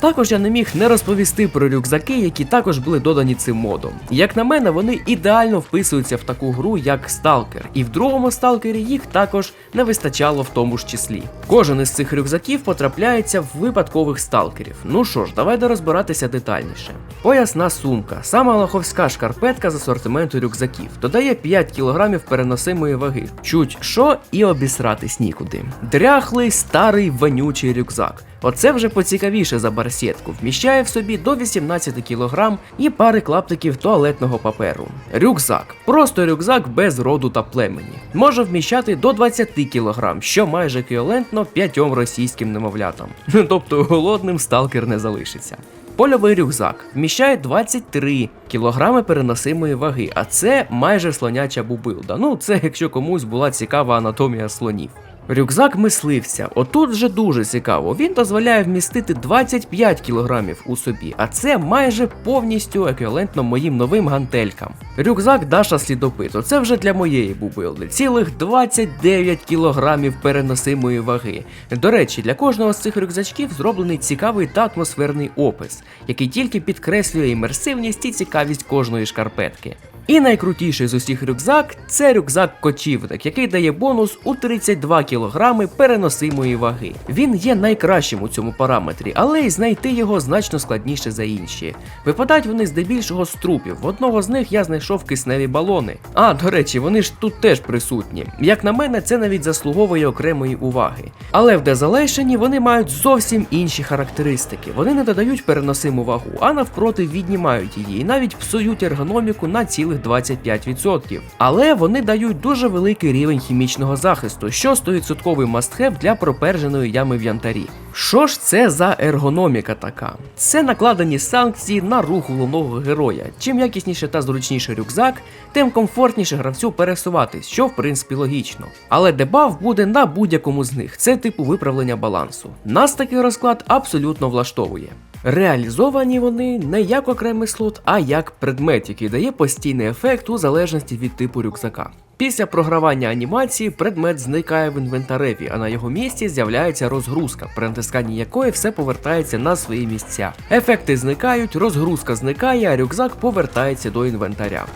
Також я не міг не розповісти про рюкзаки, які також були додані цим модом. Як на мене, вони ідеально вписуються в таку гру, як Stalker, і в другому сталкері їх також не вистачало в тому ж числі. Кожен із цих рюкзаків потрапляється в випадкових сталкерів. Ну що ж, давайте розбиратися детальніше. Поясна сумка, сама лаховська шкарпетка з асортименту рюкзаків, додає 5 кг переносимої ваги. Чуть що і обісратись нікуди. Дряхлий старий вонючий рюкзак. Оце вже поцікавіше за барсетку. Вміщає в собі до 18 кг і пари клаптиків туалетного паперу. Рюкзак. Просто рюкзак без роду та племені. Може вміщати до 20 кг, що майже еквівалентно п'ятьом російським немовлятам. Тобто голодним сталкер не залишиться. Польовий рюкзак вміщає 23 кг переносимої ваги, а це майже слоняча бубилда. Ну, це якщо комусь була цікава анатомія слонів. Рюкзак мисливця. Отут вже дуже цікаво. Він дозволяє вмістити 25 кг у собі, а це майже повністю еквівалентно моїм новим гантелькам. Рюкзак Даша слідопит. Оце вже для моєї бубилди. Цілих 29 кг переносимої ваги. До речі, для кожного з цих рюкзачків зроблений цікавий та атмосферний опис, який тільки підкреслює імерсивність і цікавість кожної шкарпетки. І найкрутіший з усіх рюкзак це рюкзак кочівник, який дає бонус у 32 кг переносимої ваги. Він є найкращим у цьому параметрі, але й знайти його значно складніше за інші. Випадають вони здебільшого з трупів. В одного з них я знайшов кисневі балони. А, до речі, вони ж тут теж присутні. Як на мене, це навіть заслуговує окремої уваги. Але в Desolation вони мають зовсім інші характеристики. Вони не додають переносиму вагу, а навпроти віднімають її і навіть псують ергономіку на цілих 25%. Але вони дають дуже великий рівень хімічного захисту, що 100% мастхев для проперженої ями в янтарі. Що ж це за ергономіка така? Це накладені санкції на рух головного героя. Чим якісніше та зручніше рюкзак, тим комфортніше гравцю пересуватись, що в принципі логічно. Але дебаф буде на будь-якому з них. Це типу виправлення балансу. Нас такий розклад абсолютно влаштовує. Реалізовані вони не як окремий слот, а як предмет, який дає постійний ефект у залежності від типу рюкзака. Після програвання анімації предмет зникає в інвентареві, а на його місці з'являється розгрузка, при натисканні якої все повертається на свої місця. Ефекти зникають, розгрузка зникає, а рюкзак повертається до інвентаря.